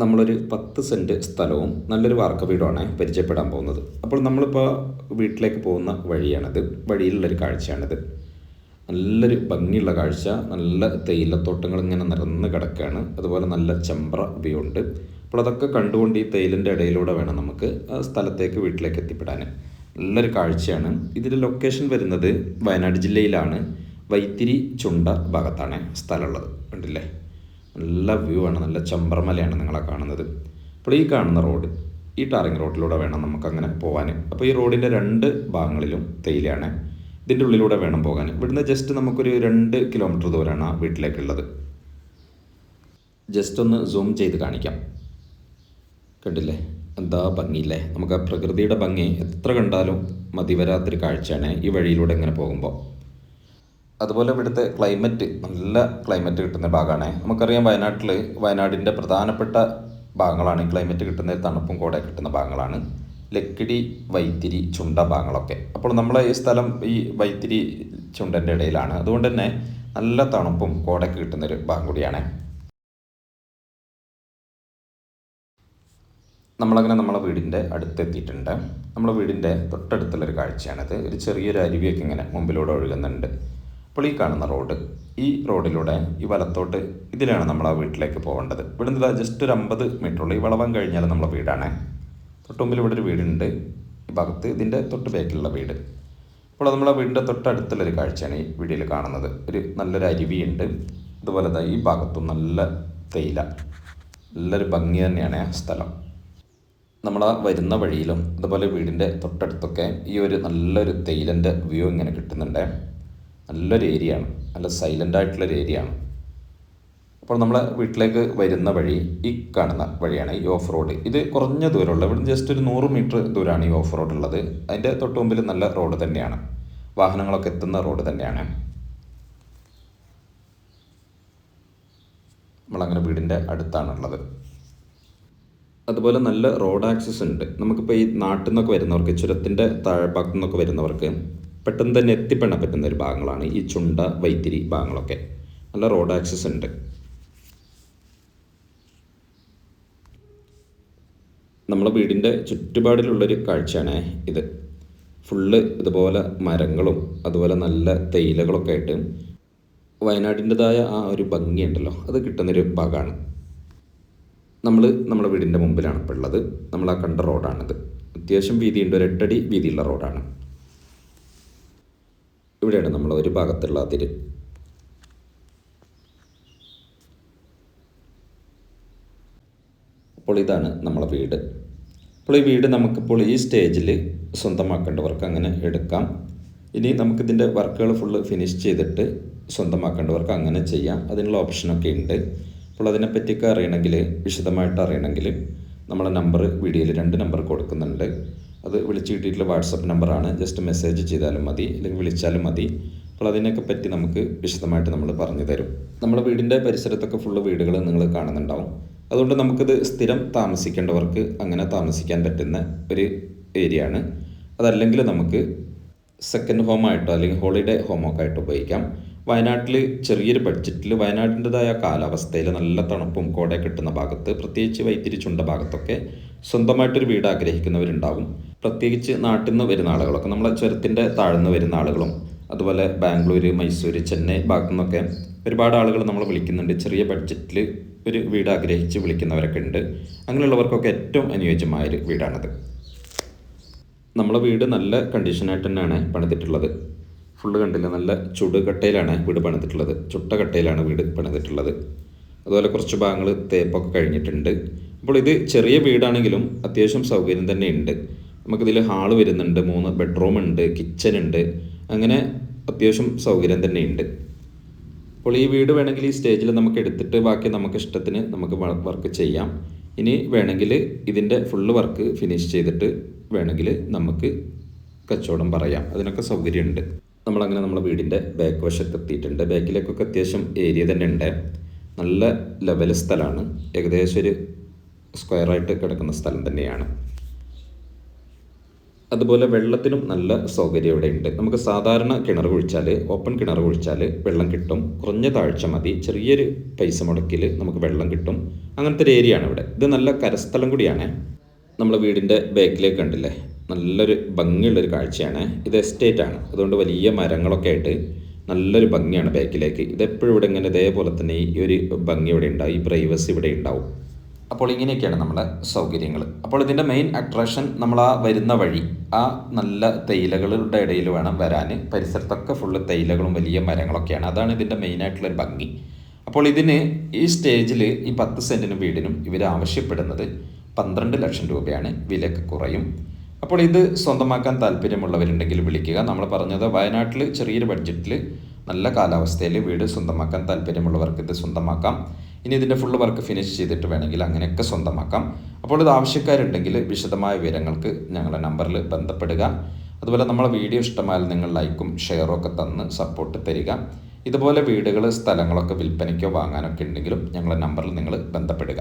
നമ്മളൊരു പത്ത് സെന്റ് സ്ഥലവും നല്ലൊരു വാർക്ക വീടുമാണ് പരിചയപ്പെടാൻ പോകുന്നത്. അപ്പോൾ നമ്മളിപ്പോൾ വീട്ടിലേക്ക് പോകുന്ന വഴിയാണിത്. വഴിയിലുള്ളൊരു കാഴ്ചയാണിത്. നല്ലൊരു ഭംഗിയുള്ള കാഴ്ച. നല്ല തേയിലത്തോട്ടങ്ങൾ ഇങ്ങനെ നിറന്ന് കിടക്കുകയാണ് അതുപോലെ നല്ല ചെമ്പ്ര വ്യൂ ഉണ്ട്. അപ്പോൾ അതൊക്കെ കണ്ടുകൊണ്ട് ഈ തേയിലിന്റെ ഇടയിലൂടെ വേണം നമുക്ക് ആ സ്ഥലത്തേക്ക് വീട്ടിലേക്ക് എത്തിപ്പെടാൻ. നല്ലൊരു കാഴ്ചയാണ്. ഇതിന്റെ ലൊക്കേഷൻ വരുന്നത് വയനാട് ജില്ലയിലാണ്. വൈത്തിരി ചുണ്ട ഭാഗത്താണ് സ്ഥലമുള്ളത്. കണ്ടില്ലേ? നല്ല വ്യൂ ആണ് നല്ല ചമ്പ്രമലയാണ് നിങ്ങളെ കാണുന്നത്. അപ്പോൾ ഈ കാണുന്ന റോഡ് ഈ ടാറിങ് റോഡിലൂടെ വേണം നമുക്ക് അങ്ങനെ പോകാൻ അപ്പോൾ ഈ റോഡിന്റെ രണ്ട് ഭാഗങ്ങളിലും തേയിലയാണ്. ഇതിന്റെ ഉള്ളിലൂടെ വേണം പോകാൻ. ഇവിടുന്ന് ജസ്റ്റ് നമുക്കൊരു രണ്ട് കിലോമീറ്റർ ദൂരമാണ് ആ വീട്ടിലേക്കുള്ളത്. ജസ്റ്റ് ഒന്ന് സൂം ചെയ്ത് കാണിക്കാം. കണ്ടില്ലേ? എന്താ ഭംഗിയില്ലേ? നമുക്ക് ആ പ്രകൃതിയുടെ ഭംഗി എത്ര കണ്ടാലും മതിവരാത്തൊരു കാഴ്ചയാണ് ഈ വഴിയിലൂടെ ഇങ്ങനെ പോകുമ്പോൾ. അതുപോലെ ഇവിടുത്തെ ക്ലൈമറ്റ് നല്ല ക്ലൈമറ്റ് കിട്ടുന്ന ഭാഗമാണ്. നമുക്കറിയാം വയനാട്ടിൽ വയനാടിന്റെ പ്രധാനപ്പെട്ട ഭാഗങ്ങളാണ് ക്ലൈമറ്റ് കിട്ടുന്ന തണുപ്പും കൂടെ കിട്ടുന്ന ഭാഗങ്ങളാണ്. ലക്കിടി വൈത്തിരി ചുണ്ട ഭാഗങ്ങളൊക്കെ. അപ്പോൾ നമ്മളെ ഈ സ്ഥലം ഈ വൈത്തിരി ചുണ്ടന്റെ ഇടയിലാണ്. അതുകൊണ്ട് തന്നെ നല്ല തണുപ്പും കോടയ്ക്ക് കിട്ടുന്നൊരു ഭാഗം കൂടിയാണ്. നമ്മളങ്ങനെ നമ്മളെ വീടിന്റെ അടുത്തെത്തിയിട്ടുണ്ട്. നമ്മളെ വീടിന്റെ തൊട്ടടുത്തുള്ളൊരു കാഴ്ചയാണിത്. ഒരു ചെറിയൊരു അരുവിയൊക്കെ ഇങ്ങനെ മുമ്പിലൂടെ ഒഴുകുന്നുണ്ട്. അപ്പോൾ ഈ കാണുന്ന റോഡ്. ഈ റോഡിലൂടെ ഈ വലത്തോട്ട് ഇതിലാണ് നമ്മൾ ആ വീട്ടിലേക്ക് പോകേണ്ടത്. ഇവിടുന്ന് ഇതാ ജസ്റ്റ് ഒരു അമ്പത് മീറ്ററുള്ളൂ ഈ വളവാൻ കഴിഞ്ഞാൽ നമ്മളെ വീടാണ്. തൊട്ടുമ്പിൽ ഇവിടെ ഒരു വീടുണ്ട്. ഈ ഭാഗത്ത് ഇതിന്റെ തൊട്ട് ബാക്കിലുള്ള വീട്. അപ്പോൾ നമ്മളെ വീടിന്റെ തൊട്ടടുത്തുള്ളൊരു കാഴ്ചയാണ് ഈ വീഡിയോയിൽ കാണുന്നത്. ഒരു നല്ലൊരു അരുവിയുണ്ട്. അതുപോലെ ഈ ഭാഗത്തും നല്ല തേയില. നല്ലൊരു ഭംഗി തന്നെയാണ് ആ സ്ഥലം. നമ്മൾ ആ വരുന്ന വഴിയിലും അതുപോലെ വീടിന്റെ തൊട്ടടുത്തൊക്കെ ഈ ഒരു നല്ലൊരു തേയിലന്റെ വ്യൂ ഇങ്ങനെ കിട്ടുന്നുണ്ട്. നല്ലൊരു ഏരിയ ആണ്. നല്ല സൈലന്റ് ആയിട്ടുള്ളൊരു ഏരിയ ആണ്. അപ്പോൾ നമ്മളെ വീട്ടിലേക്ക് വരുന്ന വഴി ഈ കാണുന്ന വഴിയാണ് ഈ ഓഫ് റോഡ് ഇത് കുറഞ്ഞ ദൂരമുള്ള ഇവിടെ ജസ്റ്റ് ഒരു നൂറ് മീറ്റർ ദൂരമാണ് ഈ ഓഫ് റോഡ് ഉള്ളത്. അതിന്റെ തൊട്ട് മുമ്പിൽ നല്ല റോഡ് തന്നെയാണ്. വാഹനങ്ങളൊക്കെ എത്തുന്ന റോഡ് തന്നെയാണ്. നമ്മളങ്ങനെ വീടിന്റെ അടുത്താണുള്ളത്. അതുപോലെ നല്ല റോഡ് ആക്സസ് ഉണ്ട്. നമുക്കിപ്പോൾ ഈ നാട്ടിൽ നിന്നൊക്കെ വരുന്നവർക്ക് ചുരത്തിന്റെ താഴെ ഭാഗത്തു നിന്നൊക്കെ വരുന്നവർക്ക് പെട്ടെന്ന് തന്നെ എത്തിപ്പെടാൻ പറ്റുന്ന ഒരു ഭാഗങ്ങളാണ് ഈ ചുണ്ട വൈത്തിരി ഭാഗങ്ങളൊക്കെ. നല്ല റോഡ് ആക്സസ് ഉണ്ട്. നമ്മളെ വീടിന്റെ ചുറ്റുപാടിലുള്ളൊരു കാഴ്ചയാണ് ഇത്. ഫുള്ള് ഇതുപോലെ മരങ്ങളും അതുപോലെ നല്ല തേയിലകളൊക്കെ ആയിട്ട് വയനാടിന്റെതായ ആ ഒരു ഭംഗിയുണ്ടല്ലോ. അത് കിട്ടുന്നൊരു ഭാഗമാണ്. നമ്മൾ നമ്മുടെ വീടിന്റെ മുമ്പിലാണ് ഇപ്പോൾ ഉള്ളത്. നമ്മൾ ആ കണ്ട റോഡാണിത്. അത്യാവശ്യം വീതിയുണ്ട്. ഒരു എട്ടടി വീതിയുള്ള റോഡാണ്. ഇവിടെയാണ് നമ്മൾ ഒരു ഭാഗത്തുള്ള അതിര്. അപ്പോൾ ഇതാണ് നമ്മളെ വീട്. അപ്പോൾ ഈ വീട് നമുക്കിപ്പോൾ ഈ സ്റ്റേജിൽ സ്വന്തമാക്കേണ്ടവർക്ക് അങ്ങനെ എടുക്കാം. ഇനി നമുക്കിതിന്റെ വർക്കുകൾ ഫുള്ള് ഫിനിഷ് ചെയ്തിട്ട് സ്വന്തമാക്കേണ്ടവർക്ക് അങ്ങനെ ചെയ്യാം. അതിനുള്ള ഓപ്ഷനൊക്കെ ഉണ്ട്. അപ്പോൾ അതിനെപ്പറ്റിയൊക്കെ അറിയണമെങ്കിൽ വിശദമായിട്ട് അറിയണമെങ്കിൽ നമ്മളെ നമ്പർ വീഡിയോയിൽ രണ്ട് നമ്പർ കൊടുക്കുന്നുണ്ട്. അത് വിളിച്ച് കിട്ടിയിട്ടുള്ള വാട്സപ്പ് നമ്പറാണ്. ജസ്റ്റ് മെസ്സേജ് ചെയ്താലും മതി അല്ലെങ്കിൽ വിളിച്ചാലും മതി. അപ്പോൾ അതിനൊക്കെ പറ്റി നമുക്ക് വിശദമായിട്ട് നമ്മൾ പറഞ്ഞു തരും. നമ്മുടെ വീടിന്റെ പരിസരത്തൊക്കെ ഫുള്ള് വീടുകൾ നിങ്ങൾ കാണുന്നുണ്ടാവും. അതുകൊണ്ട് നമുക്കിത് സ്ഥിരം താമസിക്കേണ്ടവർക്ക് അങ്ങനെ താമസിക്കാൻ പറ്റുന്ന ഒരു ഏരിയ ആണ്. അതല്ലെങ്കിൽ നമുക്ക് സെക്കൻഡ് ഹോമായിട്ടോ അല്ലെങ്കിൽ ഹോളിഡേ ഹോമൊക്കെ ആയിട്ട് ഉപയോഗിക്കാം. വയനാട്ടിൽ ചെറിയൊരു ബഡ്ജറ്റിൽ വയനാടിന്റെതായ കാലാവസ്ഥയിൽ നല്ല തണുപ്പും കോട കിട്ടുന്ന ഭാഗത്ത് പ്രത്യേകിച്ച് വൈത്തിരി ചുണ്ട ഭാഗത്തൊക്കെ സ്വന്തമായിട്ടൊരു വീട് ആഗ്രഹിക്കുന്നവരുണ്ടാകും പ്രത്യേകിച്ച് നാട്ടിൽ നിന്ന് വരുന്ന ആളുകളൊക്കെ നമ്മളെ ചുരത്തിന്റെ താഴ്ന്ന് വരുന്ന ആളുകളും അതുപോലെ ബാംഗ്ലൂർ മൈസൂർ ചെന്നൈ ഭാഗത്തു നിന്നൊക്കെ ഒരുപാട് ആളുകൾ നമ്മൾ വിളിക്കുന്നുണ്ട്. ചെറിയ ബഡ്ജറ്റിൽ ഒരു വീട് ആഗ്രഹിച്ച് വിളിക്കുന്നവരൊക്കെ ഉണ്ട്. അങ്ങനെയുള്ളവർക്കൊക്കെ ഏറ്റവും അനുയോജ്യമായൊരു വീടാണത്. നമ്മളെ വീട് നല്ല കണ്ടീഷനായിട്ട് തന്നെയാണ് പണിതിട്ടുള്ളത്. ഫുള്ള് കണ്ടില്ല? നല്ല ചുടുകട്ടയിലാണ് വീട് പണിതിട്ടുള്ളത്. ചുട്ട കട്ടയിലാണ് വീട് പണിതിട്ടുള്ളത്. അതുപോലെ കുറച്ച് ഭാഗങ്ങൾ തേപ്പൊക്കെ കഴിഞ്ഞിട്ടുണ്ട്. അപ്പോൾ ഇത് ചെറിയ വീടാണെങ്കിലും അത്യാവശ്യം സൗകര്യം തന്നെ ഉണ്ട്. നമുക്കിതിൽ ഹാൾ വരുന്നുണ്ട് മൂന്ന് ബെഡ്റൂം ഉണ്ട് കിച്ചൺ ഉണ്ട്. അങ്ങനെ അത്യാവശ്യം സൗകര്യം തന്നെ ഉണ്ട് അപ്പോൾ ഈ വീട് വേണമെങ്കിൽ ഈ സ്റ്റേജിൽ നമുക്ക് എടുത്തിട്ട് ബാക്കി നമുക്ക് ഇഷ്ടത്തിന് നമുക്ക് വർക്ക് ചെയ്യാം. ഇനി വേണമെങ്കിൽ ഇതിന്റെ ഫുള്ള് വർക്ക് ഫിനിഷ് ചെയ്തിട്ട് വേണമെങ്കിൽ നമുക്ക് കച്ചവടം പറയാം. അതിനൊക്കെ സൗകര്യമുണ്ട്. നമ്മളങ്ങനെ നമ്മളെ വീടിന്റെ ബാക്ക് വശത്ത് എത്തിയിട്ടുണ്ട്. ബാക്കിലേക്കൊക്കെ അത്യാവശ്യം ഏരിയ തന്നെ ഉണ്ട്. നല്ല ലെവൽ സ്ഥലമാണ്. ഏകദേശം ഒരു സ്ക്വയറായിട്ട് കിടക്കുന്ന സ്ഥലം തന്നെയാണ്. അതുപോലെ വെള്ളത്തിനും നല്ല സൗകര്യം ഇവിടെ ഉണ്ട്. നമുക്ക് സാധാരണ കിണർ കുഴിച്ചാൽ ഓപ്പൺ കിണർ കുഴിച്ചാൽ വെള്ളം കിട്ടും. കുറഞ്ഞ താഴ്ച മതി. ചെറിയൊരു പൈസ മുടക്കിൽ നമുക്ക് വെള്ളം കിട്ടും. അങ്ങനത്തെ ഒരു ഏരിയ ആണ് ഇവിടെ. ഇത് നല്ല കരസ്ഥലം കൂടിയാണ്. നമ്മൾ വീടിന്റെ ബാക്കിലേക്ക് കണ്ടില്ലേ? നല്ലൊരു ഭംഗിയുള്ളൊരു കാഴ്ചയാണ്. ഇത് എസ്റ്റേറ്റ് ആണ്. അതുകൊണ്ട് വലിയ മരങ്ങളൊക്കെ ആയിട്ട് നല്ലൊരു ഭംഗിയാണ് ബാക്കിലേക്ക് ഇതെപ്പോഴും ഇവിടെ ഇങ്ങനെ ഇതേപോലെ തന്നെ ഈ ഒരു ഭംഗി ഇവിടെ ഉണ്ടാവും. ഈ പ്രൈവസി ഇവിടെ ഉണ്ടാവും. അപ്പോൾ ഇങ്ങനെയൊക്കെയാണ് നമ്മുടെ സൗകര്യങ്ങൾ അപ്പോൾ ഇതിന്റെ മെയിൻ അട്രാക്ഷൻ നമ്മൾ ആ വരുന്ന വഴി ആ നല്ല തേയിലകളുടെ ഇടയിൽ വേണം വരാൻ പരിസരത്തൊക്കെ ഫുള്ള് തേയിലകളും വലിയ മരങ്ങളൊക്കെയാണ്. അതാണ് ഇതിന്റെ മെയിനായിട്ടുള്ളൊരു ഭംഗി. അപ്പോൾ ഇതിന് ഈ സ്റ്റേജിൽ ഈ പത്ത് സെന്റിനും വീടിനും ഇവർ ആവശ്യപ്പെടുന്നത് പന്ത്രണ്ട് ലക്ഷം രൂപയാണ്. വിലക്ക് കുറയും. അപ്പോൾ ഇത് സ്വന്തമാക്കാൻ താല്പര്യമുള്ളവരുണ്ടെങ്കിൽ വിളിക്കുക. നമ്മൾ പറഞ്ഞത് വയനാട്ടിൽ ചെറിയൊരു ബഡ്ജറ്റിൽ നല്ല കാലാവസ്ഥയിൽ വീട് സ്വന്തമാക്കാൻ താല്പര്യമുള്ളവർക്ക് ഇത് സ്വന്തമാക്കാം. ഇനി ഇതിന്റെ ഫുൾ വർക്ക് ഫിനിഷ് ചെയ്തിട്ട് വേണമെങ്കിൽ അങ്ങനെയൊക്കെ സ്വന്തമാക്കാം. അപ്പോൾ ഇത് ആവശ്യക്കാരുണ്ടെങ്കിൽ വിശദമായ വിവരങ്ങൾക്ക് ഞങ്ങളുടെ നമ്പറിൽ ബന്ധപ്പെടുക. അതുപോലെ നമ്മളെ വീഡിയോ ഇഷ്ടമായാൽ നിങ്ങൾ ലൈക്കും ഷെയറും ഒക്കെ തന്ന് സപ്പോർട്ട് തരിക. ഇതുപോലെ വീടുകൾ സ്ഥലങ്ങളൊക്കെ വിൽപ്പനയ്ക്കോ വാങ്ങാനൊക്കെ ഉണ്ടെങ്കിലും ഞങ്ങളുടെ നമ്പറിൽ നിങ്ങൾ ബന്ധപ്പെടുക.